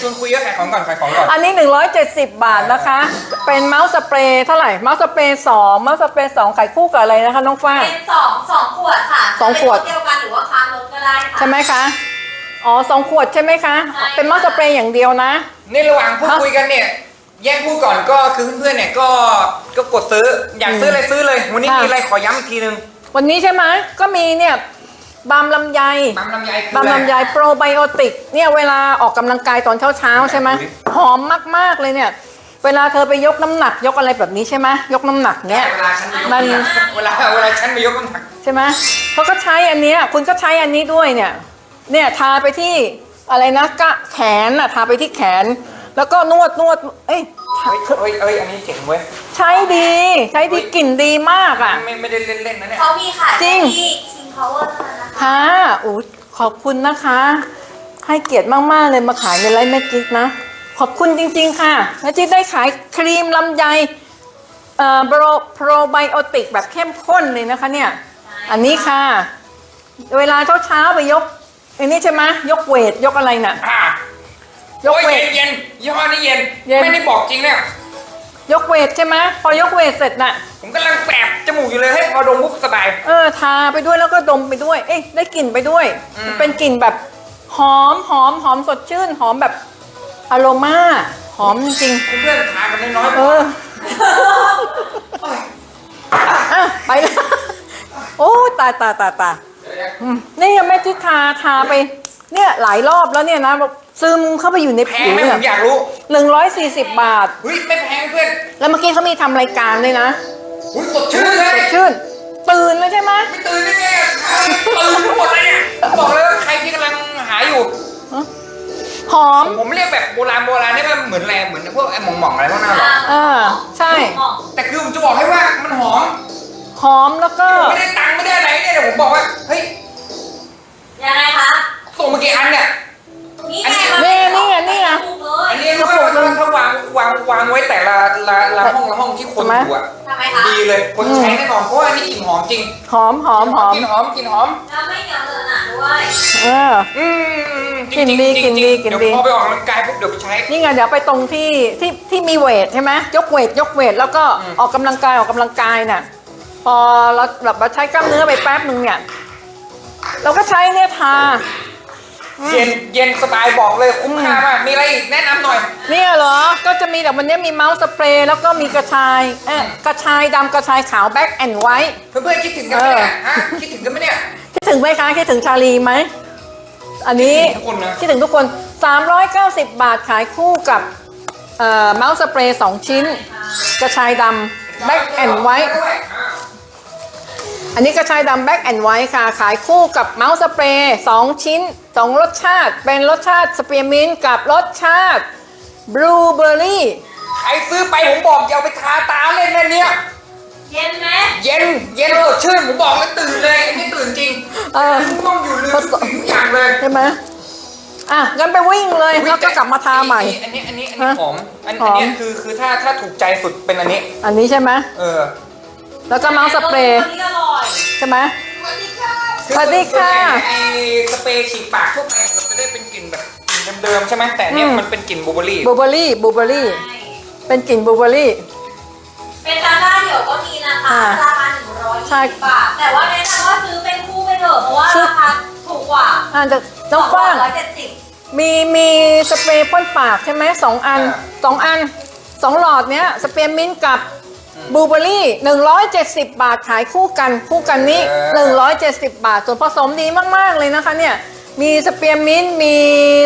ชวนคุยก็ขายของก่อนขายของก่อน อันนี้ 170 บาทนะคะ เป็นเมาส์สเปรย์เท่าไหร่ เมาส์สเปรย์สองเมาส์สเปรย์สองขายคู่กับอะไรนะคะ น้องฝ้ายเป็นสองสองขวดค่ะสองขวด จะเป็นรถเดียวกันหรือว่าค้างรถก็ได้ค่ะ ใช่ไหมคะ อ๋อสองขวดใช่ไหมคะ ใช่ค่ะ เป็นเมาส์สเปรย์อย่างเดียวนะ นี่ระหว่างพูดฮะคุยกันเนี่ย แยกพูดก่อนก็คือเพื่อนๆเนี่ยก็ก็กดซื้ออยากซื้ออะไรซื้อเลย วันนี้ค่ะมีอะไรขอย้ำอีกทีนึง วันนี้ใช่ไหมก็มีเนี่ย บำลำไยบำลำไยคืออะบำไรลำไยโปรไบโอติกเนี่ยเวลาออกกำลังกายตอนเช้าๆใช่ไหมดูดิหอมมากๆเลยเนี่ย เวลาเธอไปยกน้ำหนักยกอะไรแบบนี้ใช่ไหมยกน้ำหนักเนี่ย เวลาฉันไปยกมันน้ำหนักเวลาเวลาฉันไปยกน้ำหนักใช่ไหมเขาก็ใช้อันเนี้ยคุณก็ใช้อันนี้ด้วยเนี่ย เนี่ยทาไปที่อะไรนะกะแขนอะทาไปที่แขน แล้วก็นวดนวดเอ้ยเฮ้ยเฮ้ยเฮ้ยอันนี้เจ๋งเว้ยใช้ดี ใช้ดีกลิ่นดีมากอะ ไม่ไม่ได้เล่นๆนะเนี่ย เขามีขายจริง ที่ King Power เท่านั้นนะคะ ค่ะอู้ขอบคุณนะคะ ให้เกียรติมาก ๆ เลยมาขายในไลฟ์แมจิกนะ ขอบคุณจริง ๆ ค่ะแมจิกได้ขายครีมลำไยเอ่อโปรโปรไบโอติกแบบเข้มข้นเลยนะคะเนี่ย อันนี้ค่ะ เวลาเช้าๆไปยก อันนี้ใช่ไหมยกเวทยกอะไรน่ะ อะยกโอ้ยเวท เย็นๆยี่ห้อนี้เย็น เย็น ไม่ได้บอกจริงเนี่ย ยกเวทใช่ไหมพอยกเวทเสร็จน่ะ ผมกำลังแสบจมูกอยู่เลยให้พอดมปุ๊บสบาย เออทาไปด้วยแล้วก็ดมไปด้วย เอ๊ะได้กลิ่นไปด้วย อืม เป็นกลิ่นแบบหอมหอมหอมสดชื่น หอมแบบอโรมาหอมจริงเพื่อนๆทานกันน้อยๆ ๆเออโอ้ยอะไปแล้วโอ้ตายตายตายตาย อืมนี่ยังแม่ที่ทาทาไป เนี่ยหลายรอบแล้วเนี่ยนะแบบซึมเข้าไปอยู่ในแพผิงวไหมเนี่ผยมอยากรู้หนึ่งร้อยสี่สิบบาท เฮ้ยไม่แพงเพื่อนแล้วเมื่อกี้เขามีทำรายการด้วยนะอุ้ยสดชื่นเลสยดชื่น ตื่นเลยใช่ไหมไม่ตื่นได้ไงอะตื่นทั้งหมดเลยเนี่ยบอกเลยว่าใครที่กำลังหาอยู่ หอมผมเรียกแบบโบราณโบราณนี่มันเหมือนอะไรเหมือนพวกไอ้หม่องหม่องๆอะไรพวกนั้นหรอเออใช่ แต่คือผมจะบอกให้ว่ามันหอมหอมแล้วก็ ไม่ได้ตังค์ไม่ได้อะไรเนี่ยแต่ผมบอกว่าเฮ้ยยังไงคะ ส่งมากี่อันเนี่ย นี่ไงนี่นี่ไงนี่ไง ถูกเลยอันนี้รู้ไหมว่าถ้าวางวางวางไว้แต่ละละละห้องละห้องที่คนอยู่อะทำไมคะดีเลยคนใช้แน่นอนเพราะว่าอันนี้กลิ่นหอมจริงหอมหอมหอมกลิ่นหอมกลิ่นหอม แล้วไม่เหนียวเลอะหนะด้วยเออ อืมกลิ่นดีจริงๆกลิ่นดีจริงๆกลิ่นดี เดี๋ยวพอไปออกกำลังกายปุ๊บเดี๋ยวไปใช้ นี่ไงเดี๋ยวไปตรงที่ที่ที่มีเวทใช่ไหมยกเวทยกเวทแล้วก็อืม ออกกำลังกายออกกำลังกายน่ะ พอเราแบบว่าใช้กล้ามเนื้อไปแป๊บหนึ่งเนี่ย เราก็ใช้เนี่ยทา เย็นเย็นสบายบอกเลยคุ้มค่ามาก มีอะไรอีกแนะนำหน่อย เนี่ยเหรอ ก็จะมีแต่วันนี้มีเมาส์สเปรย์แล้วก็มีกระชายเอ๊ะกระชายดำกระชายขาวแบ็กแอนด์ไวท์เพื่อนๆคิดถึงกันไหมเนี่ยฮะคิดถึงกันไหมเนี่ย คิดถึงไหมคะคิดถึงชาลีไหม อันนี้คิดถึงทุกคนนะ คิดถึงทุกคน 390 บาทขายคู่กับเอ่อเมาส์สเปรย์ 2 ชิ้น กระชายดำแบ็กแอนด์ไวท์ด้วยอ่า อันนี้กระชายดำแบ็กแอนด์ไวท์ค่ะ ขายคู่กับเมาส์สเปรย์2ชิ้น 2 รสชาติ เป็นรสชาติสเปียร์มินต์กับรสชาติบลูเบอร์รี่ใครซื้อไปผมบอกอย่าเอาไปทาตาเล่นนะเนี่ย เย็นไหมเย็นเย็นสดชื่นผมบอกเลยตื่นเลยอันนี้ตื่นจริงเออ ต้องอยู่ลืมทุกสิ่งทุกอย่างเลยใช่ไหมอะงั้นไปวิ่งเลยแล้วก็กลับมาทาใหม่ อันนี้อันนี้อันนี้ฮะหอมอันหออันมนี้คือคือถ้าถ้าถูกใจสุดเป็นอันนี้ อันนี้ใช่ไหมเออ แล้วก็เมาส์สเปรย์ตัวนี้อร่อยใช่ไหม สวัสดีค่ะสวัสดีค่ะ ไอสเปรย์ฉีดปากทั่วไปเนี่ยเราจะได้เป็นกลิ่นแบบกลิ่นเดิมๆใช่ไหมแต่อันเนี่ยอืมมันเป็นกลิ่นบลูเบอร์รี่บลูเบอร์รี่บลูเบอร์รี่ ใช่เป็นกลิ่นบลูเบอร์รี่ เป็นตาด้าเดี่ยวก็มีนะคะ อ่าราคาหนึ่งร้อยใช่ยี่สิบบาท แต่ว่าแนะนำว่าซื้อเป็นคู่ไปเถอะเพราะว่าซื้อราคาถูกกว่าอ่าจะน้องกว้าง ร้อยเจ็ดสิบมีมีสเปรย์พ่นปากใช่ไหมสองอันสองอันสองหลอดเนี้ยสเปรย์มิ้นท์กับ บลูเบอร์รี่170 บาทขายคู่กันคู่กันนี้ 170 บาท ส่วนผสมดีมาก ๆ เลยนะคะเนี่ย มีสเปียร์มิ้นท์มี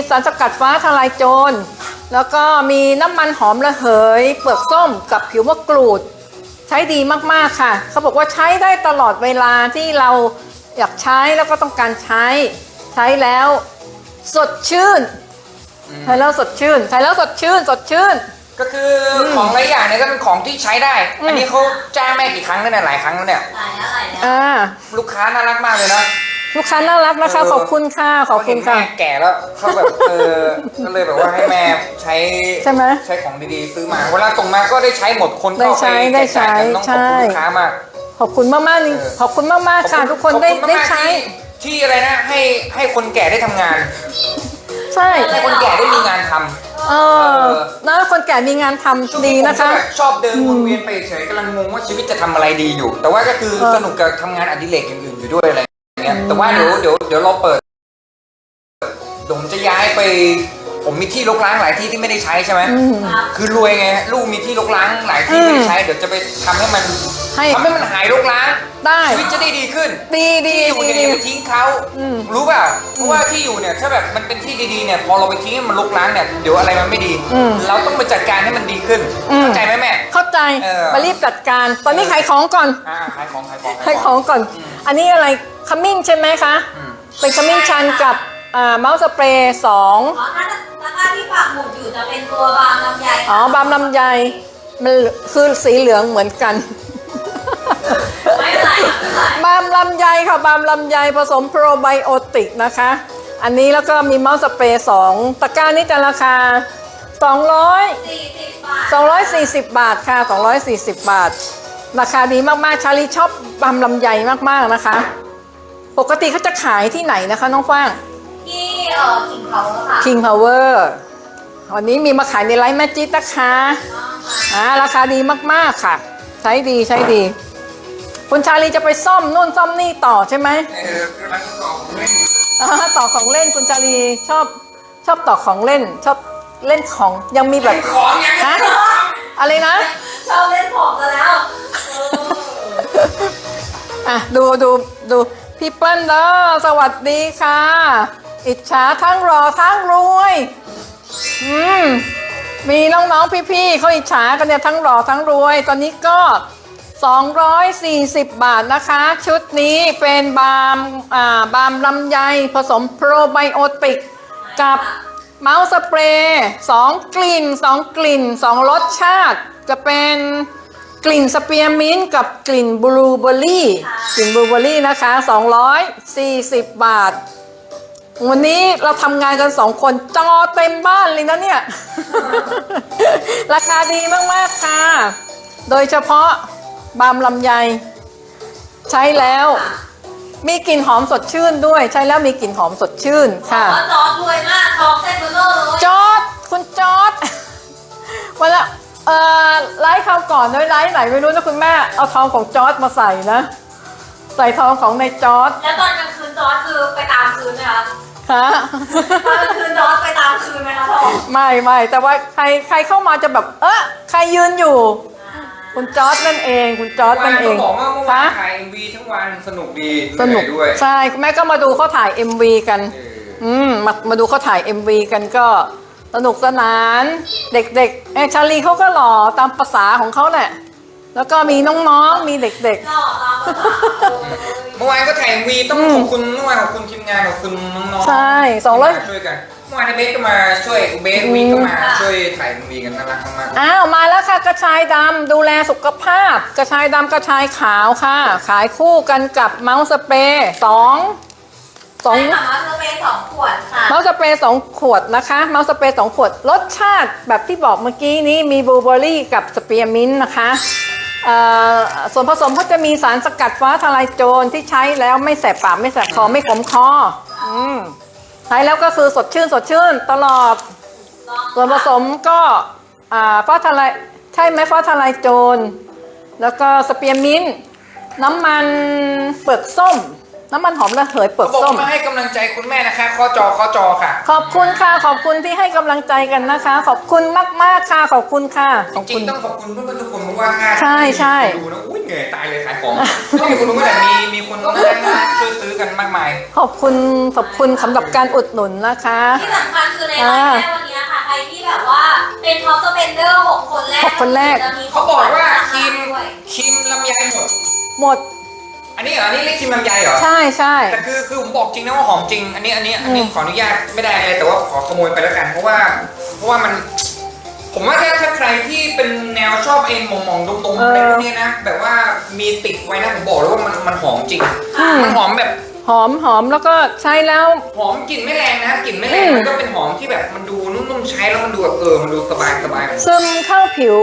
สารสกัดฟ้าทลายโจร แล้วก็มีน้ำมันหอมระเหย เปลือกส้มกับผิวมะกรูด ใช้ดีมากๆค่ะ เขาบอกว่าใช้ได้ตลอดเวลาที่เราอยากใช้แล้วก็ต้องการใช้ ใช้แล้ว สดชื่นใช้แล้วสดชื่นใช้แล้วสดชื่นสดชื่น ก็คืออของหลายอย่างเนี่ยก็เป็นของที่ใช้ได้อืมอันนี้เขาจ้างแม่กี่ครั้งแล้วเนี่ยหลายครั้งแล้วเนี่ย หลายแล้วหลายแล้วอ่าลูกค้าน่ารักมากเลยนะ ลูกค้าน่ารักนะคะเออขอบคุณค่ะ ขอบคุณค่ะ เขาเห็นแม่แก่แล้วเขาแบบเออก็เลยแบบว่าให้แม่ใช้ใช่ไหมใช้ของดีๆซื้อมา เวลาส่งมาก็ได้ใช้หมดคนก็ได้ใช้ปได้ใช้แจกจ่ายกันต้องขอบคุณใช่ลูกค้ามาก ขอบคุณมากๆนี่เออ ขอบคุณมากๆค่ะ ทุกคนขอบได้ณมากๆได้ใช้ ที่ที่อะไรนะให้ให้คนแก่ได้ทำงาน ใช่ ให้คนแก่ได้มีงานทำ เออนะคนแก่มีงานทำช่วงดีนี้ผมนะคะ ก็แบบชอบเดินวนเวียนไปเฉยๆกำลังงงว่าชีวิตจะทำอะไรดีอยู่ แต่ว่าก็คือเออสนุกกับทำงานอดิเรกอย่างอื่นอยู่ด้วยอะไรอย่างเงี้ยแต่ว่าเดี๋ยวเดี๋ยวเดี๋ยวเราเปิดเดี๋ยวผมจะย้ายไป ผมมีที่รกร้างหลายที่ที่ไม่ได้ใช้ใช่ไหมอืมครับคือรวยไงฮะลูกมีที่รกร้างหลายที่ไม่ได้ใช้เดี๋ยวจะไปทำให้มันให้ทำให้มันหายรกร้างได้ ชีวิตจะได้ดีขึ้น ดีดีที่อยู่ดีเนี่ยดี อย่าไปทิ้งเขาอืม รู้เปล่าเพราะว่าที่อยู่เนี่ยถ้าแบบมันเป็นที่ดีๆเนี่ยพอเราไปทิ้งให้มันรกร้างเนี่ยเดี๋ยวอะไรมันไม่ดีอืมเราต้องไปจัดการให้มันดีขึ้นอืมเข้าใจไหมแม่ เข้าใจเออ มารีบจัดการ ตอนนี้ขายของก่อนอ่าขายของขายของ ขายของก่อน อันนี้อะไรขมิ้นใช่ไหมคะ อืม เป็นขมิ้นชันกับ อ่าเมาส์สเปรย์สองอ๋อถ้าตะกร้าที่ปักหมุดอยู่จะเป็นตัวบางลำไยอ๋อบามลำไยมันคือสีเหลืองเหมือนกัน ไม่เป็นไรไม่เป็นไรบามลำไยค่ะบามลำไยผสมโปรไบโอติกนะคะ อันนี้แล้วก็มีเมาส์สเปรย์สองตะกร้านี้จะราคา 200 สี่สิบบาท240 บาทค่ะ 240 บาท ราคาดีมากๆ ชาลีชอบบามลำไยมากๆนะคะ ปกติเขาจะขายที่ไหนนะคะน้องฟ้าง ที่เอ่อขิงเขาค่ะ King Power วันนี้มีมาขายในไลฟ์แมจิตนะคะอ่าราคาดีมากๆค่ะ ใช้ดีใช้ดี คุณชาลีจะไปซ่อมนู่นซ่อมนี่ต่อใช่ไหมเออกำลังต่อของเล่นอ่าต่อของเล่นคุณชาลีชอบชอบต่อของเล่น ชอบเล่นของยังมีแบบ ของยังฮะ อะไรนะ ชอบเล่นของกันแล้วเอออะดูดูดูพี่เปิ้ลเด้อสวัสดีค่ะ อิจฉาทั้งรอทั้งรวย อืม มีน้องๆพี่ๆเขาอิจฉากันเนี่ยทั้งรอทั้งรวย ตอนนี้ก็ 240 บาทนะคะ ชุดนี้เป็นบาล์มอ่าบาล์มลำไยผสมโปรไบโอติกกับเมาส์สเปรย์สองกลิ่นสองกลิ่นสองรสชาติ จะเป็นกลิ่นสเปียร์มินต์กับกลิ่นบลูเบอร์รี่กลิ่นบลูเบอร์รี่นะคะ 240 บาท วันนี้เราทำงานกันสองคนจอเต็มบ้านเลยนะเนี่ย ราคาดีมากๆค่ะ โดยเฉพาะบาล์มลำไย ใช้แล้ว มีกลิ่นหอมสดชื่นด้วย ใช้แล้วมีกลิ่นหอมสดชื่นบอค่ะกว่าจอร์ดรวยมากทองเส้นเบลอเลยจอร์ดคุณจอร์ดวันละเอ่อไลฟ์คราวก่อนด้วยไลฟ์ไหนไม่รู้นะคุณแม่เอาทองของจอร์ดมาใส่นะ ใส่ทองของในจอร์ดแล้วตอนกลางคืนจอร์ดคือไปตามคืนไหมคะฮะ ตอนกลางคืนจอร์ดไปตามคืนไหมคะทองไม่ไม่แต่ว่าใครใครเข้ามาจะแบบ เออใครยืนอยู่ คุณจอร์ดนั่นเอง คุณจอร์ดเมื่อนั่วานนเองก็บอกว่าเมื่อวานฮะถ่าย MV ทั้งวันสนุกดีสนุกเหอยด้วยใช่คุณแม่ก็มาดูเขาถ่าย MV กัน เอออืมมามาดูเขาถ่าย MV กันก็สนุกสนาน เด็กๆเอยชาลีเขาก็หล่อตามภาษาของเขาแหละ แล้วก็มีน้องๆ มีเด็ก หล่อตามภาษาเลยเมื่อวานก็ถ่าย MV ต้องขอบคุณเมื่อวานขอบคุณทีมงานขอบคุณน้องๆใช่สองร้อย ที่มาช่วยกันเมื่อวานเบสก็มาช่วยเบสวีก็มาช่วยถ่าย MV กันน่ารักมากๆอ้าว มาแล้วค่ะกระชายดำดูแลสุขภาพ กระชายดำกระชายขาวค่ะ ขายคู่กันกับเมาส์สเปรย์สองสองใช่ค่ะมาสเปรย์สองขวดค่ะ เมาส์สเปรย์สองขวดนะคะ เมาส์สเปรย์สองขวด รสชาติแบบที่บอกเมื่อกี้นี้มีบลูเบอร์รี่กับสเปียร์มินต์นะคะเอ่อ ส่วนผสมเขาจะมีสารสกัดฟ้าทลายโจรที่ใช้แล้วไม่แสบปากไม่แสบคอไม่ขมคออืมใช้แล้วก็คือสดชื่นสดชื่นตลอด ส่วนผสมก็อ่าฟ้าทลายใช่ไหมฟ้าทลายโจร แล้วก็สเปียร์มินต์น้ำมันเปลือกส้ม น้ำมันหอมระเหยเปๆลือเขากบอกส้ม ว่ามาให้กำลังใจคุณแม่นะคะข้อจอข้อจอค่ะ ขอบคุณค่ะ ขอบคุณที่ให้กำลังใจกันนะคะ ขอบคุณมากๆค่ะ ขอบคุณค่ะขอบจริคุงณ ๆต้องขอบคุณเพื่อนๆทุกคนเพราะว่าถ้าใช่ใช่ดูนะอุ้ยเหนื่อยตายเลยขายของต้องมีคนรู้แต่มีมีคนนั่งช่วยซื้อกันมากมาย ขอบคุณ ขอบคุณสำหรับการอุดหนุนนะคะ ที่สำคัญคือในไลฟ์แม่วันนี้ค่ะ ใครที่แบบว่าเป็นท็อปสเปนเดอร์หกคนแรกหกคนแรก จะมีเขาบอกว่าครีมด้วย ครีมลำไยหมด หมด อันนี้เหรออันนี้เรียกครีมลำไยเหรอ ใช่ใช่ แต่คือคือผมบอกจริงนะว่าหอมจริง อันนี้อันนี้อันนี้อืมขออนุญาตไม่ได้อะไรแต่ว่าขอขโมยไปแล้วกันเพราะว่า เพราะว่ามัน ผมว่าถ้าถ้าใครที่เป็นแนวชอบไอ้หมองมองๆตรงๆอะไรพวกเนี้ยนะแบบว่ามีติดไว้นะผมบอกเลยว่ามันมันหอมจริง มันหอมแบบหอมหอมแล้วก็ใช้แล้ว หอมกลิ่นไม่แรงนะกลิ่นไม่แรงอืม มันก็เป็นหอมที่แบบมันดูนุ่มๆใช้แล้วมันดูแบบเออมันดูสบายสบายซึมเข้าผิว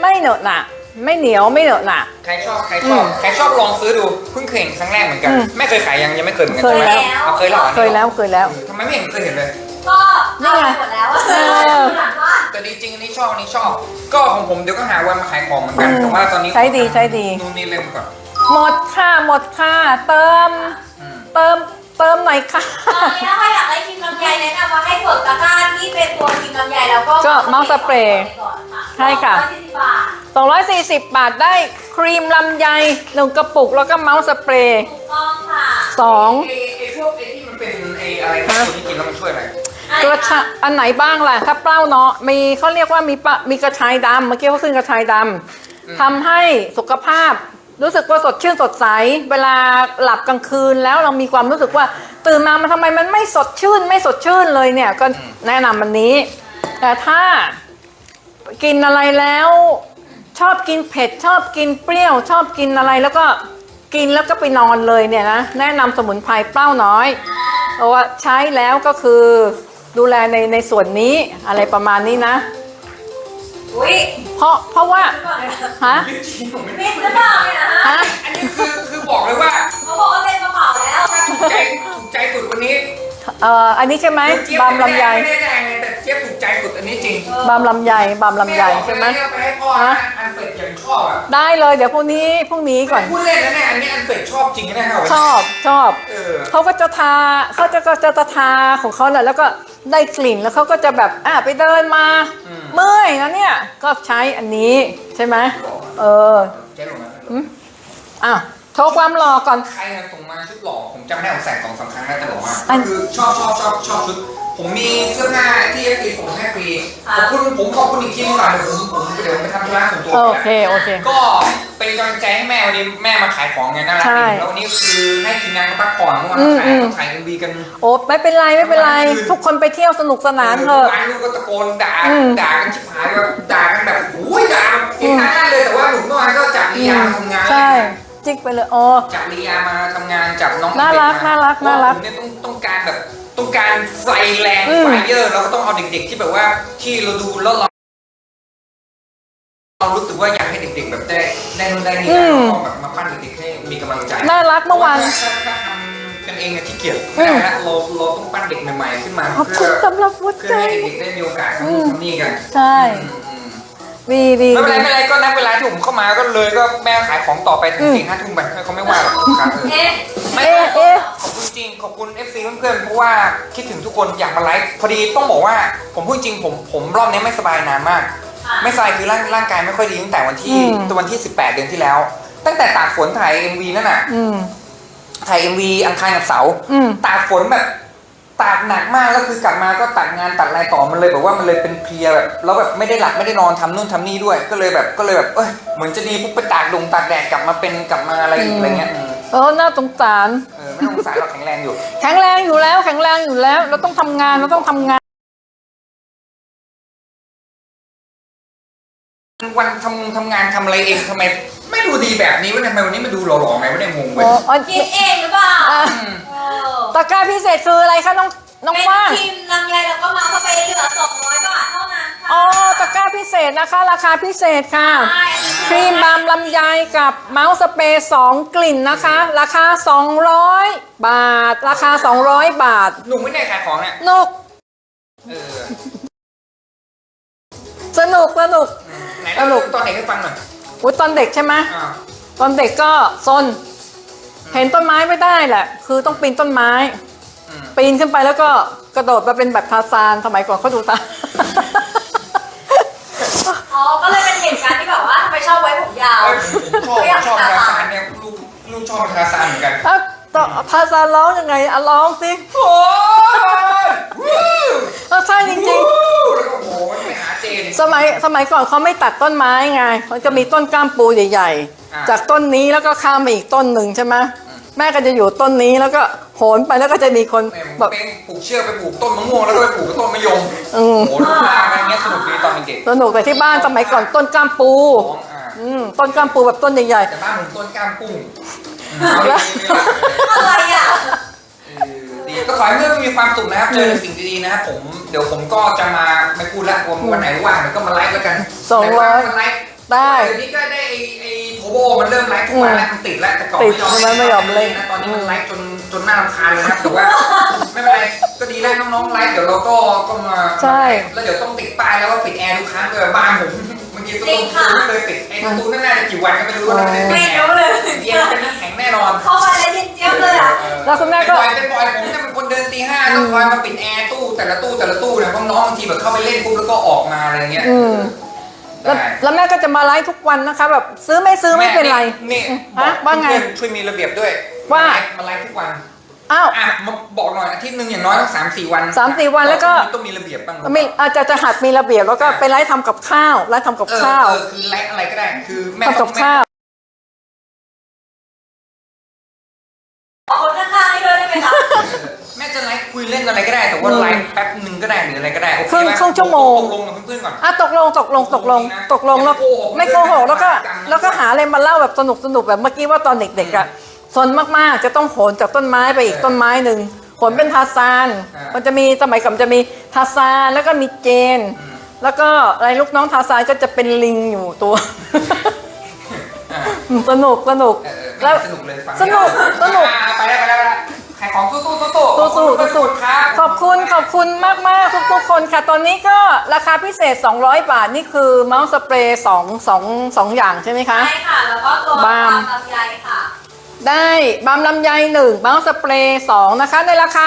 ไม่เหนอะหนะ ไม่เหนียวไม่เหนอะหนะ ใครชอบใครชอบอืมใครชอบลองซื้อดูเพิ่งเคยเห็นครั้งแรกเหมือนกัน อืมไม่เคยขายยังยังไม่เคยเหมือนกันเคยใช่ไหมแล้ว เอาเคยเหรอเคยแล้วเคยแล้ว ทำไมไม่เห็นเคยเห็นเลย ก็เอาไปหมดแล้วอะเออ หลังบ้านแต่ดีจริงอันนี้ชอบอันนี้ชอบ ก็ของผมเดี๋ยวก็หาวันมาขายของเหมือนกันอืมแต่ว่าตอนนี้ใช้ดีใช้ดี นู่นนี่เล่นก่อนหมดค่ะหมดค่ะเติม อืมเติมเติมหน่อยค่ะ ตอนนี้ถ้าใครอยากได้ครีมลำไยแนะนำว่าให้กดตะกร้าที่เป็นตัวครีมลำไยแล้วก็ก็เมาส์สเปรย์ก่อนค่ะ ใช่ค่ะร้อยสี่สิบบาท240 บาทได้ครีมลำไยหนึ่งกระปุกแล้วก็เมาส์สเปรย์ถูกต้องค่ะสองไอ้ไอ้พวกไอ้ที่มันเป็นไอ้อะไรนะตัวนี้กินแล้วมันช่วยอะไรกระชะอันไหนบ้างล่ะ ถ้าเปล่าเนาะมีเขาเรียกว่ามีปะมีกระชายดำเมื่อกี้เขาขึ้นกระชายดำทำให้สุขภาพรู้สึกว่าสดชื่นสดใส เวลาหลับกลางคืนแล้วเรามีความรู้สึกว่า ตื่นมามันทำไมมันไม่สดชื่นไม่สดชื่นเลยเนี่ยก็แนะนำอันนี้ แต่ถ้า กินอะไรแล้ว ชอบกินเผ็ดชอบกินเปรี้ยว ชอบกินอะไรแล้วก็กินแล้วก็ไปนอนเลยเนี่ยนะแนะนำสมุนไพรเปล้าน้อย เพราะว่าใช้แล้วก็คือดูแลในในส่วนนี้อะไรประมาณนี้นะ อุ้ยเพราะเพราะว่าหรือเปล่าเนี่ยฮะจริงผมไม่มิดหรือเปล่าเนี่ยนะฮะอันนี้คือคือบอกเลยว่าเขาบอกว่าเต็มกระเป๋าแล้วถ้าถูกใจถูกใจสุดวันนี้ เอ่ออันนี้ใช่ไหมเจี๊ยบามลำไยไม่ได้แดงไงแต่เจี๊ยบถูกใจสุดอันนี้จริงบามลำไยบามลำไยใช่ไหมแบอกไปให้พ่อนะอันเฟดอย่างชอบอะได้เลยเดี๋ยวพรุ่งนี้พรุ่งนี้ก่อน พูดเล่นนะเนี่ยอันนี้อันเฟดชอบจริงนะเนี่ยชอบชอบ เออเขาก็จะทาเขาจะก็จะทาของเขาแหละแล้วก็ได้กลิ่นแล้วเขาก็จะแบบอะไปเดินมาอืมเมื่อยนะเนี่ยก็ใช้อันนี้ใช่ไหมเออเจ๊หลงนะอะ โชว์ความหล่อก่อน ใครนะส่งมาชุดหล่อผมจำได้ผมใส่สองสามครั้งแล้วแต่หล่อมากอัน คือชอบชอบชอบชอบชุด ผมมีเสื้อผ้าที่เอฟซีส่งให้ฟรีขอบคุณผมขอบคุณอีกทีนึงก่อนเดี๋ยวผมผมเดี๋ยวผมไปทำธุระส่วนตัวโอเค โอเค ก็เป็นกำลังใจให้แม่วันนี้แม่มาขายของไงน่ารักใช่ดีแล้ววันนี้คือให้ทีมงานเขาพักผ่อนเมื่อวานอืมถ่ายอืมเขาถ่ายเอ็มวีกัน โอ้ไม่เป็นไรไม่เป็นไร ทุกคนไปเที่ยวสนุกสนานเถอะร้านลูกก็ตะโกนด่าอืมด่ากันชิบหายแบบด่ากันแบบโอ้ยด่าเสียงดังมากเลยแต่ว่าหนุ่มเมื่อวานก็จับลียามาทำงานใช่ จิกไปเลยอ๋อจับลียามาทำงานจับน้องน่ารักเด็มน่ารักน่ารักผมเนี่ยต้องต้องการแบบต้องการไฟแรงอืม ไฟเยอะเราก็ต้องเอาเด็ก ๆ ที่แบบว่าที่เราดูแล้วเราเรารู้สึกว่าอยากให้เด็ก ๆ แบบได้ได้นู่นได้นี่นะเราก็แบบมาปั้นเด็กๆให้มีกำลังใจ น่ารักเมื่อวานถ้าถ้าทำกันเองอะที่เกียจอืม นะฮะเราเราต้องปั้นเด็กใหม่ๆขึ้นมาขอบเพื่คุณอสำหรับหัวเพื่อใจ ให้เด็กๆได้มีโอกาสทำนู่นทำนี่กันใช่ อืมอืม ดีดีไม่เป็นไรดีไม่เป็นไรก็นับเวลาที่ผมเข้ามาก็เลยก็แม่ขายของต่อไปถึอืงมสี่ห้าทุ่มไปเขาไม่ว่าหรอกครับเออเอ๊ะไม่เอ๊ะเอ๊ะขอบคุณจริงขอบคุณ FC เพื่อนๆเพราะว่าคิดถึงทุกคนอยากมาไลฟ์พอดีต้องบอกว่าผมพูดจริงผมผมรอบนี้ไม่สบายนานมาก ไม่สบายคือร่างร่างกายไม่ค่อยดีตั้งแต่วันที่อืมตัววันที่ 18 เดือนที่แล้ว ตั้งแต่ตากฝนถ่าย MV นั่นน่ะอืมถ่าย MV อังคารกับเสาร์อืมตากฝนแบบ ตากหนักมากแล้วคือกลับมาก็ตัดงานตัดอะไรต่อมันเลยแบบว่ามันเลยเป็นเพลียแบบแล้วแบบไม่ได้หลับไม่ได้นอนทำนู่นทำนี่ด้วย ก็เลยแบบก็เลยแบบเอ้ยเหมือนจะดีปุ๊บไปตากดงตากแดดกลับมาเป็นกลับมาอะไรอีกอะไรเงี้ยอืมเออน่าสงสารเออไม่ต้องสงสารเราแข็งแรงอยู่ แข็งแรงอยู่แล้วแข็งแรงอยู่แล้ว เราต้องทำงานเราต้องทำงาน วันทำทำงานทำอะไรเองทำไม ไม่ดูดีแบบนี้วะเนี่ยทำไมวันนี้มาดูหล่อๆไงวะเนี่ยงงไปอ๋ออ๋อคิดเองหรือเปล่าอะมเออตะกร้าพิเศษคืออะไรคะน้องน้องเป็นว่างครีมลำไยแล้วก็เมาส์สเปรย์เหลือ200บาทเท่านั้นค่ะอ๋อตะกร้าพิเศษนะคะ ราคาพิเศษค่ะ ใช่อันนี้ครีมบามลำไยกับเมาส์สเปรย์สองกลิ่นนะคะ ราคา 200 บาท ราคา 200 บาทหนุ่มไม่ได้ขายของเนี่ยนก เล่าตอนเด็กให้ฟังหน่อยอุยตอนเด็กใช่ไหมอ่าตอนเด็กก็ซนเห็นต้นไม้ไม่ได้แหละ คือต้องปีนต้นไม้ อืมปีนขึ้นไปแล้วก็กระโดดมาเป็นแบบทาซานสมัยก่อนเขาดูตา อ๋อ ก็เลยเป็นเหตุการณ์ที่แบบว่าทำไมชอบไว้ผมยาว เอ้ยผมชอบชอบทาซานเนี่ยลูกลูกชอบทาซานเหมือนกันแล้วต่อทาซานร้องยังไงอะร้องสิ โอ้ ยวู้เออใช่จริงวู้แล้วก็โอ้โหไปหาเจน ๆ สมัยสมัยก่อนเขาไม่ตัดต้นไม้ไงมันจะมีต้นก้ามปูใหญ่ อ่า ๆ จากต้นนี้แล้วก็ข้ามไปอีกต้นหนึ่งใช่ไหมแม่ก็จะอยู่ต้นนี้แล้วก็โหนไปแล้วก็จะมีคนแม่ผมแบบเป็นปลูกเชือกไปปลูกต้นมะม่วงแล้วก็ไปปลูกต้นมะยมอืมโอ้โหลูกหลานกันเงี้ยสนุกดีตอนเด็กสนุกแต่ที่บ้านสมัยก่อนต้นก้ามปูๆของอ่าอืมต้นก้ามปูแบบต้นใหญ่ แต่บ้านผมต้นกล้ามกุ้งแล้วอะไรอะ นะครับเจอแต่สิ่งดีๆนะครับผมเดี๋ยวผมก็จะมาไม่พูดละวันวันไหนว่างเดี๋ยวก็มาไลฟ์แล้วกันสองร้อยไหนว่างก็ไลฟ์ๆได้ เดี๋ยวนี้ก็ได้ไอ้ไอ้โทโบมันเริ่มไลฟ์ทุกวันแล้วมันติดแล้วแต่ก่อนติดไม่ยอมใช่ไหมไม่ยอมเล่นนะตอนนี้มันไลฟ์จนจนน่ารำคาญเลยนะครับแต่ว่าไม่เป็นไรก็ดีแล้วน้องๆไลฟ์เดี๋ยวเราก็ก็มาใช่ แล้วเดี๋ยวต้องติดป้ายแล้วว่าปิดแอร์ทุกครั้งเลยบ้านผมเมื่อกี้ตู้ตู้ไม่เคยปิดไอ้ตู้นั่นน่าจะกี่วันก็ไม่รู้แล้วไม่ได้ปิดไม่แอรู้ร์เลยเย็นเป็นน้ำแข็งแน่นอนเข้ามาแล้วเย็นเจี๊ยบเลยอะแล้วคุณแม่ก็เป็นบอยเป็นบอยผมเนี่ยเป็นคนเดินตีห้าต้องคอยมาปิดแอร์ตู้แต่ละตู้แต่ละตู้เนี่ยเพราะน้องบางทีแบบเข้าไปเล่นปุ๊บแล้วก็ออกมาอะไรเงี้ยอืมแล้วได้แล้วแม่ก็จะมาไลฟ์ทุกวันนะคะ แบบซื้อไม่ซื้อไม่เป็นไรนี่ฮะว่าไงเพื่อนๆช่วยมีระเบียบด้วยว่ามาไลฟ์ทุกวัน อ้าว อะมาบอกหน่อยอาทิตย์หนึ่งอย่างน้อยต้องสามสี่วันสามสี่วันแล้วก็ ต้องมีระเบียบบ้างมีอาจจะจะหัดมีระเบียบแล้วก็ไปไลฟ์ทำกับข้าวไลฟ์ทำกับเออข้าวเออคือไลฟ์อะไรก็ได้ คือแม่ทำกับข้าว ขอคนข้างๆให้ด้วยได้ไหมคะแม่จะไลฟ์คุยเล่นอะไรก็ได้ แต่ว่าอืมไลฟ์แป๊บหนึ่งก็ได้หรืออะไรก็ได้โอเคครึ่งไหมครึ่งชั่วโมง ตกลงกับเพื่อนๆก่อน อะตกลงตกลงตกลง ตกลงแล้วไม่โกหกแล้วก็ แล้วก็หาอะไรมาเล่าแบบสนุกสนุกแบบเมื่อกี้ว่าตอนเด็กๆอะ สนมากๆจะต้องโหนจากต้นไม้ไปอีกต้นไม้หนึ่งโหนเป็นทาซาน มันจะมีสมัยก่อนจะมีทาซานแล้วก็มีเจน แล้วก็อะไรลูกน้องทาซานก็จะเป็นลิงอยู่ตัวอ่าสนุกสนุกเออเออแล้วสนุกเลยฟังสนุกสนุกอ่าไปแล้วไปแล้วไปแล้วขายของสู้ๆสู้ๆสู้สู้สู้สู้ครับขอบคุณขอบคุณมากมากๆทุกๆคนค่ะ ตอนนี้ก็ราคาพิเศษ 200 บาท นี่คือเมาส์สเปรย์สองสองสองอย่างใช่ไหมคะ ใช่ค่ะ แล้วก็ตัวบามลำไยค่ะ ได้บำลำไยหนึ่งเมาส์สเปรย์สองนะคะ ในราคา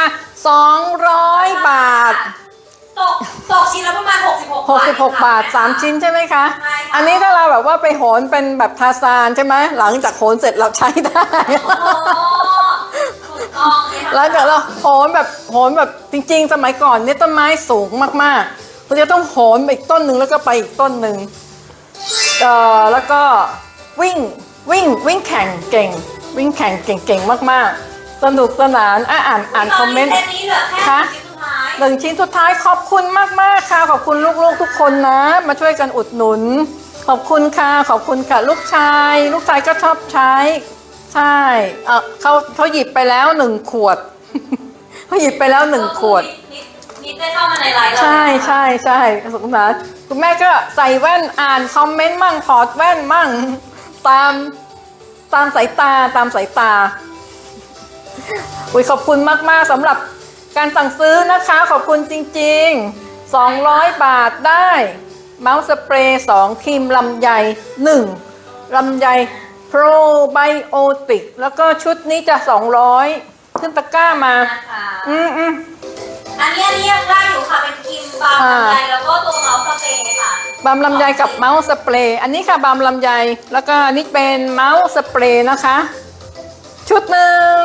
200 บาท ตกตกชิ้นละประมาณ 66บาท66 บาท 3 ชิ้นใช่ไหมคะ ใช่ค่ะ อันนี้ถ้าเราแบบว่าไปโหนเป็นแบบทาซานใช่ไหมหลังจากโหนเสร็จเราใช้ได้โอ้ถูกต้องเลยค่ะ แล้วเดี๋ยวเราโหนแบบโหนแบบจริง ๆ สมัยก่อนเนี่ยต้นไม้สูงมากๆคุณจะต้องโหนไปอีกต้นหนึ่งแล้วก็ไปอีกต้นหนึ่งเอ่อแล้วก็วิ่งวิ่งวิ่งแข่งเก่ง วิ่งแข่งเก่งๆมากๆ สนุกสนานอะอ่านอ่านคอมเมนต์ตนนี้เหลือแค่คะ ชิ้นสุดท้ายหนึ่งชิ้นสุดท้ายขอบคุณมากๆค่ะ ขอบคุณลูกๆทุกคนนะ มาช่วยกันอุดหนุน ขอบคุณค่ะ ขอบคุณค่ะ ลูกชาย ลูกชายก็ชอบใช้ ใช่เออเขาเขาหยิบไปแล้วหนึ่งขวด เขาหยิบไปแล้วหนึ่งขวด นิดนิดได้เข้ามาในไลน์เราใช่ใช่ใช่สงสารคุณแม่ก็ใส่แว่นอ่านคอมเมนต์มั่งถอดแว่นมั่ง ตาม ตามสายตาตามสายตาอุ้ยขอบคุณมากๆสำหรับการสั่งซื้อนะคะ ขอบคุณจริง ๆ 200 บาทได้ เมาส์สเปรย์2ครีมลำไย 1ลำไยโปรไบโอติก แล้วก็ชุดนี้จะ 200 ขึ้นตะกร้ามานะคะอืมอืม อันนี้อันนี้ยังได้อยู่ค่ะ เป็นครีมบาล์มอ่าลำไยแล้วก็ตัวเมาส์สเปรย์ค่ะบำลำไยกับเมาส์สเปรย์ อันนี้ค่ะบำลำไย แล้วก็อันนี้เป็นเมาส์สเปรย์นะคะ ชุดหนึ่ง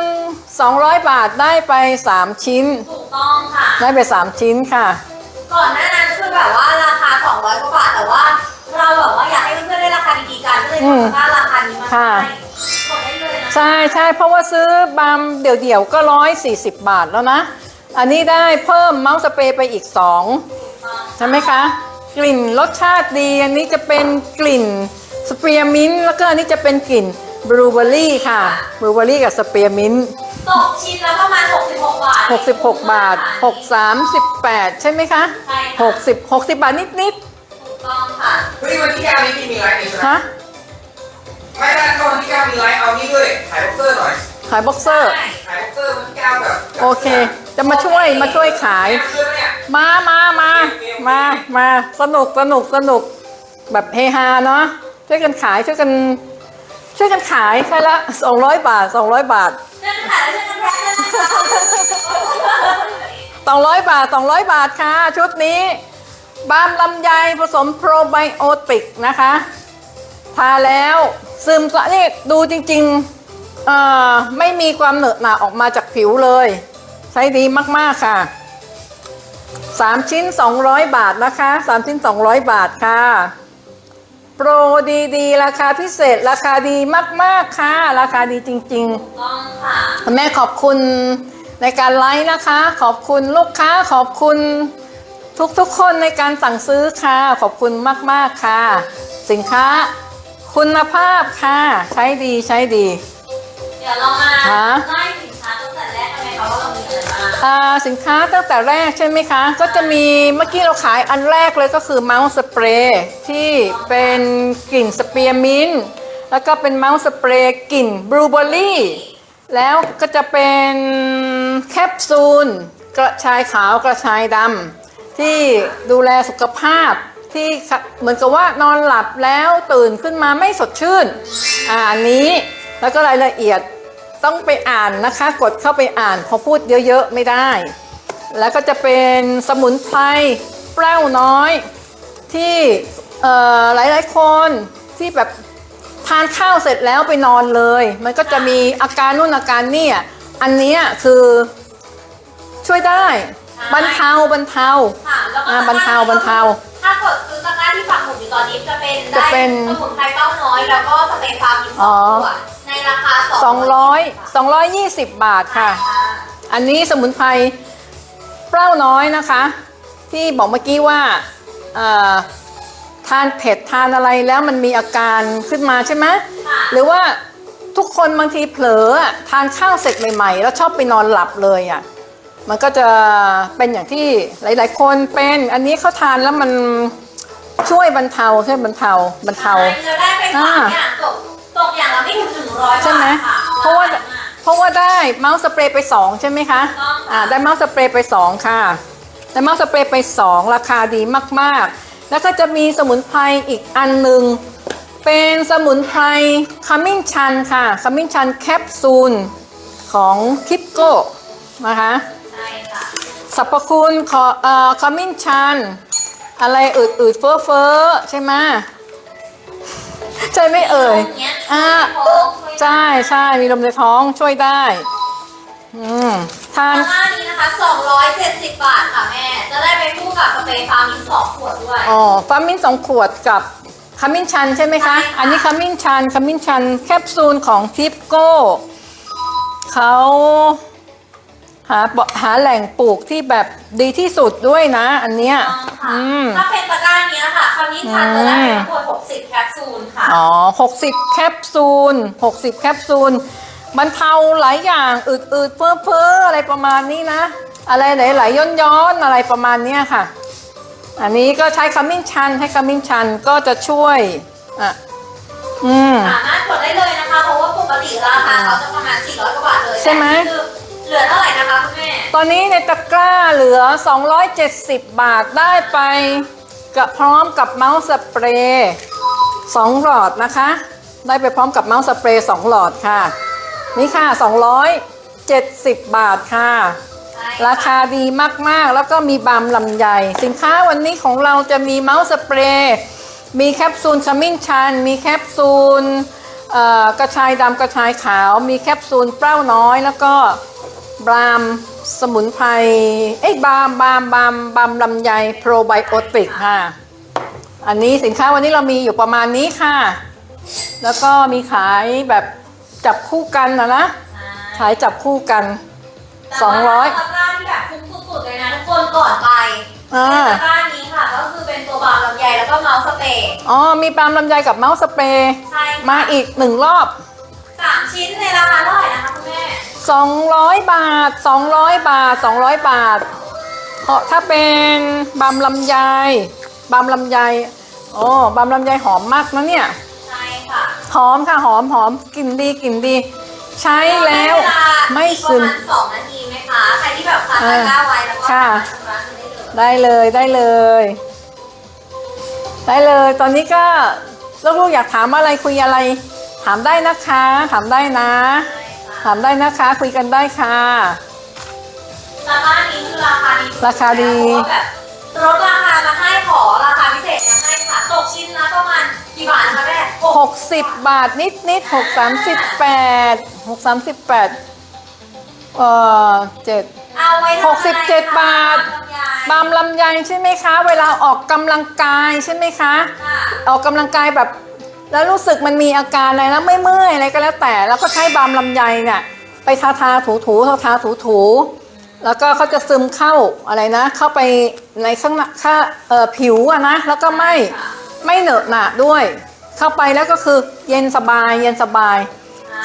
200 บาทได้ไป 3 ชิ้น ถูกต้องค่ะ ได้ไป 3 ชิ้นค่ะ ก่อนหน้านั้นคือแบบว่าราคา 200 กว่าบาท แต่ว่า เราแบบว่าอยากให้เพื่อนๆได้ราคาดีๆกันก็เลยอืมทำราคานี้มาค่ะให้กดได้เลยนะใช่ใช่เพราะว่าซื้อบามเดี่ยวๆก็140บาทแล้วนะ อันนี้ได้เพิ่มเมาส์สเปรย์ไปอีก2ใช่ไหมคะ กลิ่นรสชาติดี อันนี้จะเป็นกลิ่นสเปียร์มินต์แล้วก็อันนี้จะเป็นกลิ่นบลูเบอร์รี่ค่ะบลูเบอร์รี่กับสเปียร์มินต์ตกชิ้นละประมาณ 66 บาท 66 บาท 6 38 ใช่ไหมคะ ใช่ค่ะ 60 60 บาทนิดถูกต้องค่ะเฮ้ยวันที่เก้านี้พี่มีไลฟ์นี่ใช่ไหมๆฮะ ไม่ได้ถ้าวันที่เก้ามีไลฟ์เอานี่ด้วยถ่ายบ็อกเซอร์หน่อย ขายบ็อกเซอร์ใช่ถ่ายบ็อกเซอร์วันที่เก้าแบบโอเค จะมาช่วยมาช่วยขายเสื้อเนี่ยมามามามามาสนุกสนุกสนุก แบบเฮฮาเนาะช่วยกันขายช่วยกัน ช่วยกันขายใช่ละ200บาท200บาทเช่นค่ะแล้วเช่นกันแพ็คด้วยนะคะ200บาท200บาทค่ะ ชุดนี้บามลำไยผสมโปรไบโอติกนะคะ ทาแล้วซึมซะนี่ดูจริง ๆ เอ่อไม่มีความเหนอะหนะออกมาจากผิวเลย ใช้ดีมากๆค่ะ 3 ชิ้น 200 บาทนะคะ 3 ชิ้น 200 บาทค่ะ โปรดีๆ ราคาพิเศษราคาดีมากๆค่ะ ราคาดีจริงๆถูกต้องค่ะแม่ขอบคุณในการไลฟ์นะคะ ขอบคุณลูกค้าขอบคุณทุกๆ คนในการสั่งซื้อค่ะ ขอบคุณมากๆค่ะ สินค้า คุณภาพค่ะ ใช้ดีใช้ดีเดี๋ยวเรามาฮะไล่สินค้าตั้งแต่แรกกันไหมคะว่าเรามีอะไรบ้างอ่าสินค้าตั้งแต่แรกใช่ไหมคะ ก็จะมีเมื่อกี้เราขายอันแรกเลยก็คือเมาส์สเปรย์ที่เป็นกลิ่นสเปียร์มินต์แล้วก็เป็นเมาส์สเปรย์กลิ่นบลูเบอร์รี่แล้วก็จะเป็นแคปซูลกระชายขาวกระชายดำที่ดูแลสุขภาพที่เหมือนกับว่านอนหลับแล้วตื่นขึ้นมาไม่สดชื่นอ่าอันนี้แล้วก็รายละเอียด ต้องไปอ่านนะคะ กดเข้าไปอ่านพอพูดเยอะๆไม่ได้ แล้วก็จะเป็นสมุนไพรเปรี้ยวน้อย ที่เอ่อหลายๆคนที่แบบทานข้าวเสร็จแล้วไปนอนเลย มันก็จะมีอาการนู่นอาการนี่อะอันเนี้ยคือช่วยได้บรรเทาบรรเทาค่ะแล้วก็อ่าบรรเทาบรรเทา ถ้ากดซื้อตะกร้าที่ปักหมุดอยู่ตอนนี้จะเป็นจะได้เป็นสมุนไพรเต้าน้อยแล้วก็สเปรย์ฟาร์มอีกสอ๋อองขวด ในราคาสองร้อย200 220 บาทค่ะ อันนี้สมุนไพรเปรี้ยวน้อยนะคะ ที่บอกเมื่อกี้ว่าเอ่อทานเผ็ดทานอะไรแล้วมันมีอาการขึ้นมาใช่ไหมค่ะหรือว่าทุกคนบางทีเผลออะทานข้าวเสร็จใหม่ ๆ แล้วชอบไปนอนหลับเลยอะมันก็จะเป็นอย่างที่หลาย ๆ คนเป็นอันนี้เขาทานแล้วมันช่วยบรรเทาช่วยบรรเทาบรรเทาใช่เราได้ไปสามอย่างตกตกอย่างละไม่ถึง หนึ่งร้อยบาทใช่ไหมค่เพราะว่ามกเพราะว่าได้เมาส์สเปรย์ไป 2 ใช่ไหมคะถูกต้องค่ะอ่าได้เมาส์สเปรย์ไป 2 ค่ะ ได้เมาส์สเปรย์ไป 2 ราคาดีมากๆ แล้วก็จะมีสมุนไพรอีกอันหนึ่งเป็นสมุนไพรขมิ้นชันค่ะขมิ้นชันแคปซูลของทิปโก้นะคะใช่ค่ะสรรพคุณขอเอ่อขมิ้นชัน อะไรอืดอืดๆเฟ้อเฟ้อๆใช่ไหม ใช่ไหมเอ่ยอย่างเงี้ยอ่าช่วยได้ใช่ใช่มีลมในท้องช่วยได้ อืมทานตะกร้านี้นะคะ270 บาทค่ะแม่ จะได้ไปคู่กับสเปรย์ฟาร์มอีกสองขวดด้วย อ๋อฟามินสองขวดกับขมิ้นชันใช่ไหมคะใช่ค่ะอันนี้ขมิ้นชันขมิ้นชันแคปซูลของทิปโก้เขา หาเบาะหาแหล่งปลูกที่แบบดีที่สุดด้วยนะ อันเนี้ย ต้องค่ะอืม ถ้าเป็นตะกร้านี้นะคะคำนี้ชันจะได้ไปทั้งหมด60 แคปซูลค่ะ อ๋อหกสิบแคปซูลหกสิบแคปซูลบรรเทาหลายอย่างอืดอืดๆเพ้อเพ้อๆอะไรประมาณนี้นะ อะไรไหลๆย้อนย้อนๆอะไรประมาณเนี้ยค่ะ อันนี้ก็ใช้ขมิ้นชันใช้ขมิ้นชันก็จะช่วยอะอืม สามารถกดได้เลยนะคะ เพราะว่าปกติราคาเขาจะประมาณ 400 กว่าบาทเลยใช่ไหมแต่คือ เหลือเท่าไหร่นะคะคุณแม่ตอนนี้ในตะกร้าเหลือ 270 บาทได้ไปกับพร้อมกับเมาส์สเปรย์สองหลอดนะคะ ได้ไปพร้อมกับเมาส์สเปรย์สองหลอดค่ะ นี่ค่ะ 270 บาทค่ะใช่ราคาดีมากๆ แล้วก็มีบามลำไย สินค้าวันนี้ของเราจะมีเมาส์สเปรย์มีแคปซูลขมิ้นชัน มีแคปซูลเอ่อกระชายดำกระชายขาว มีแคปซูลเปรี้ยวน้อย แล้วก็ บรามสมุนไพรเอ้ยบามบามบามบามลำไยโปรไบโอติกค่ะ อันนี้สินค้าวันนี้เรามีอยู่ประมาณนี้ค่ะ แล้วก็มีขายแบบจับคู่กันนะนะใช่ขายจับคู่กันแต่ว่าสองร้อย ตะกร้าที่แบบคุ้มสุดๆเลยนะทุกคนก่อนไปอ่าเป็นตะกร้านี้ค่ะ ก็คือเป็นตัวบาล์มลำไยแล้วก็เมาส์สเปรย์อ๋อมีปาล์มลำไยกับเมาส์สเปรย์ใช่ค่ะมาอีกหนึ่งรอบ สามชิ้นในราคาเท่าไหร่นะคะคุณแม่200 บาท 200 บาท 200 บาทเออถ้าเป็นบามลำไยบามลำไยโอ้บามลำไยหอมมากนะเนี่ย ใช่ค่ะหอมค่ะหอมหอมกลิ่นดีกลิ่นดี ใช้แล้วไม่ซึมประมาณสองนาทีไหมคะ ใครที่แบบคัดตะกร้าไว้แล้วก็ค่ะสามารถชำระเงินได้เลยได้เลยได้เลย ได้เลย ตอนนี้ก็ลูกๆอยากถามอะไรคุยอะไร ถามได้นะคะ ถามได้นะใช่ค่ะถามได้นะคะ คุยกันได้ค่ะ ราคานี้คือราคาดีสุราคาดี เพราะว่าแบบลดราคามาให้ขอราคาพิเศษมาให้ค่ะ ตกชิ้นละประมาณกี่บาทนะคะแม่หก60 บาทนิดนิดหกสามสิบแปดหกสามสิบแปดเอ่อเจ็ด เอาไว้ทำอะไรหกสิบเจ็ดคะบาทบามลำไยใช่ไหมคะ เวลาออกกำลังกายใช่ไหมคะ ค่ะ ออกกำลังกายแบบ แล้วรู้สึกมันมีอาการอะไรแล้วไม่เมื่อยอะไรก็แล้วแต่ แล้วก็ใช้บามลำไยเนี่ย ไปทาทาถูถูทาทาถูถูแล้วก็เขาจะซึมเข้าอะไรนะ เข้าไปในข้างหน้าข้าเอ่อผิวอะนะแล้วก็ไม่ค่ะไม่เหนอะหนะด้วย เข้าไปแล้วก็คือเย็นสบาย เย็นสบาย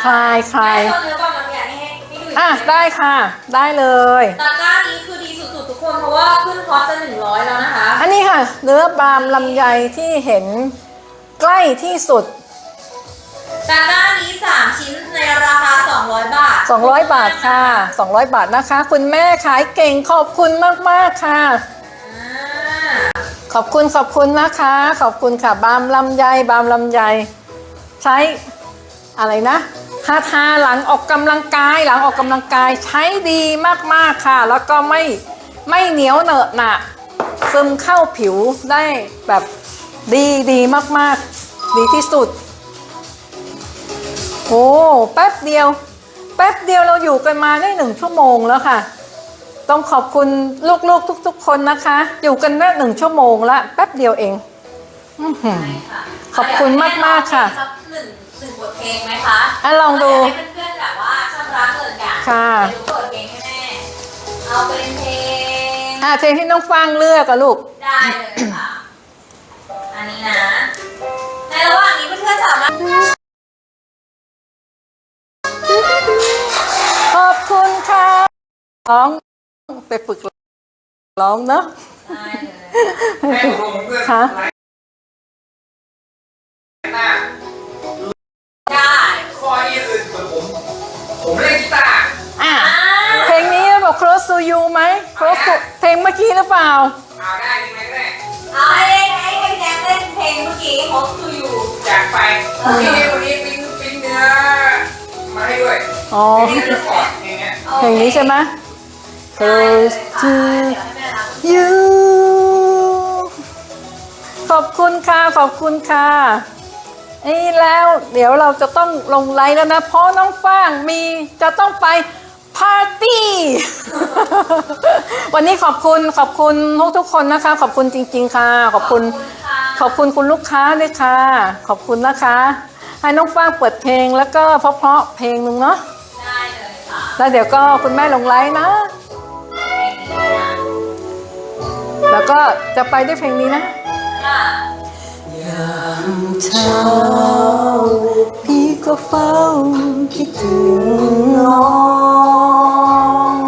คลายคลายแม่ตัวเนื้อบางลำไยให้ให้ดูกอะทีได้ค่ะ ได้เลย ตะกร้านี้คือดีสุดๆทุกคนเพราะว่าขึ้นคอร์สจะหนึ่งร้อยแล้วนะคะ อันนี้ค่ะเนื้อบามลำไยที่เห็น ใกล้ที่สุด ตะกร้านี้ 3 ชิ้นในราคา 200 บาท200 บาทค่ะ 200 บาทนะคะ คุณแม่ขายเก่งขอบคุณมาก ๆ ค่ะ อ่าขอบคุณขอบคุณนะคะ ขอบคุณค่ะบามลำไยบามลำไย ใช้อะไรนะทาทาหลังออกกำลังกายหลังออกกำลังกายใช้ดีมากๆค่ะ แล้วก็ไม่ไม่เหนียวเหนอะหนะซึมเข้าผิวได้แบบ ดีดีมากๆ ดีที่สุด โอ้แป๊บเดียว แป๊บเดียวเราอยู่กันมาได้หนึ่งชั่วโมงแล้วค่ะ ต้องขอบคุณลูกๆทุก ๆ คนนะคะ อยู่กันได้หนึ่งชั่วโมงละแป๊บเดียวเองอื้อหือใช่ค่ะขอบคุณมากๆค่ะสักหนึ่งหนึ่งบทเพลงไหมคะอะลองดูให้เพื่อนๆแบบว่าชำระเงินกันค่ะเดี๋ยวเปิดเพลงให้แม่เอาเป็นเพลงอะเพลงที่น้องฟางเลือกอะลูกได้เลยค่ะอันนี้นะใน ระหว่างนี้เพื่อนๆสามารถขอบคุณค่ะร้องไปฝึกร้องเนอะได้เลยแม่ตกลงเพื่อนคะไลฟ์หน้าได้ข้อนี้คือเหมือนผม ผมเล่นกีตาร์อะอ่าเพลงนี้บอก close to you ไหม close to เพลงเมื่อกี้หรือเปล่าเอาได้ดีไหมก็ได้เอาให้ให้ให้แจ็คเล่นเพลงเมื่อกี้ Hope to You จัดไปวันนี้วันนี้ปิ้นปิ้นเนื้อมาให้ด้วยอ๋อเพลงนี้จะกอดเพลงเนี้ยเพลงนี้ใช่ไหม close to เดี๋ยวให้แม่รับ you ขอบคุณค่ะ ขอบคุณค่ะนี่แล้วเดี๋ยวเราจะต้องลงไลน์แล้วนะ เพราะน้องฟ้างมีจะต้องไปปาร์ตี้ วันนี้ขอบคุณขอบคุณทุกทุกๆคนนะคะ ขอบคุณจริง ๆ ค่ะ ขอบคุณค่ะ ขอบคุณคุณลูกค้าด้วยค่ะ ขอบคุณนะคะ ให้น้องฟ้างเปิดเพลงแล้วก็เพราะๆเพลงหนึ่งเนาะได้เลยค่ะแล้วเดี๋ยวก็คุณแม่ลงไลน์นะเพลงนี้นะแล้วก็จะไปด้วยเพลงนี้นะค่ะยามเช้าพี่ก็เฝ้าคิดถึงน้อง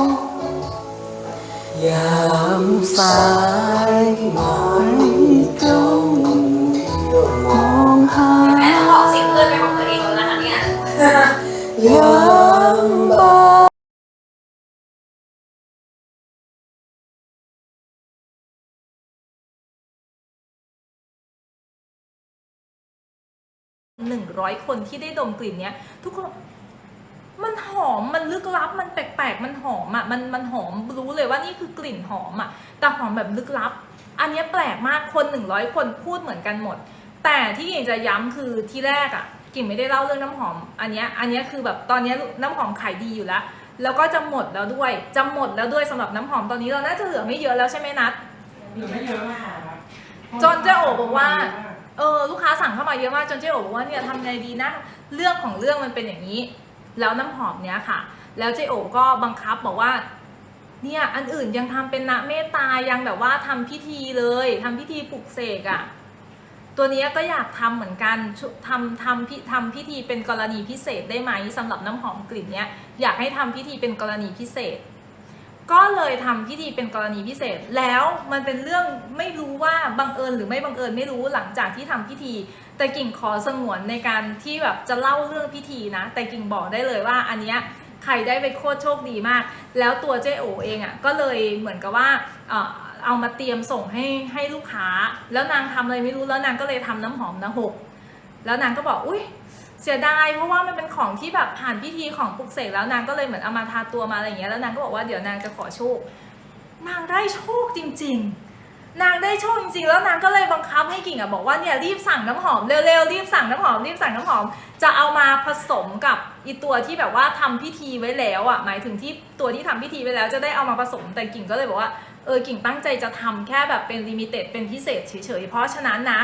ยามสายหมาย ยามบ่ายหนึ่งร้อยคนที่ได้ดมกลิ่นเนี้ย ทุกคนมันหอมมันลึกลับมันแปลกๆ มันหอมอะมันมันหอมรู้เลยว่านี่คือกลิ่นหอมอะ แต่หอมแบบลึกลับ อันเนี้ยแปลกมากคนหนึ่งร้อยคนพูดเหมือนกันหมด แต่ที่กิ่งจะย้ำคือที่แรกอะ กิ่งไม่ได้เล่าเรื่องน้ำหอม อันเนี้ยอันเนี้ยคือแบบตอนเนี้ยน้ำหอมขายดีอยู่แล้ว แล้วก็จะหมดแล้วด้วยจะหมดแล้วด้วยสำหรับน้ำหอมตอนนี้เราน่าจะเหลือไม่เยอะแล้วใช่ไหมนัทจนเจ๊โอบอกว่าเออลูกค้าสั่งเข้ามาเยอะมากจนเจ๊โอบอกว่าเนี่ยทำไงดีนะเรื่องของเรื่องมันเป็นอย่างนี้ แล้วน้ำหอมเนี้ยค่ะ แล้วเจ๊โอก็บังคับบอกว่าเนี่ยอันอื่นยังทำเป็นนะเมตตายังแบบว่าทำพิธีเลยทำพิธีปลุกเสกอะ่ะ ตัวนี้ก็อยากทำเหมือนกันทำทำพิทำพิธีเป็นกรณีพิเศษได้ไหมสำหรับน้ำหอมกลิ่นเนี้ยอยากให้ทำพิธีเป็นกรณีพิเศษ ก็เลยทำพิธีเป็นกรณีพิเศษ แล้วมันเป็นเรื่องไม่รู้ว่าบังเอิญหรือไม่บังเอิญไม่รู้หลังจากที่ทำพิธี แต่กิ่งขอสงวนในการที่แบบจะเล่าเรื่องพิธีนะ แต่กิ่งบอกได้เลยว่าอันเนี้ยใครได้ไปโคตรโชคดีมาก แล้วตัวเจโอเองอะ่ะก็เลยเหมือนกับว่า เอามาเตรียมส่งให้ให้ลูกค้า แล้วนางทำอะไรไม่รู้แล้วนางก็เลยทำน้ำหอมนะหกแล้วนางก็บอกอุ้ยเสียดายเพราะว่ามันเป็นของที่แบบผ่านพิธีของปลุกเสกแล้วนางก็เลยเหมือนเอามาทาตัวมาอะไรอย่างเงี้ยแล้วนางก็บอกว่าเดี๋ยวนางจะขอโชค นางได้โชคจริง ๆ นางได้โชคจริงๆ แล้วนางก็เลยบังคับให้กิ่งอะบอกว่าเนี่ยรีบสั่งน้ำหอมเร็วๆรีบสั่งน้ำหอมรีบสั่งน้ำหอม จะเอามาผสมกับอีตัวที่แบบว่าทำพิธีไว้แล้วอะหมายถึงที่ตัวที่ทำพิธีไว้แล้วจะได้เอามาผสมแต่กิ่งก็เลยบอกว่า เออกิ่งตั้งใจจะทำแค่แบบเป็นลิมิเต็ดเป็นพิเศษเฉยๆ เพราะฉะนั้นนะ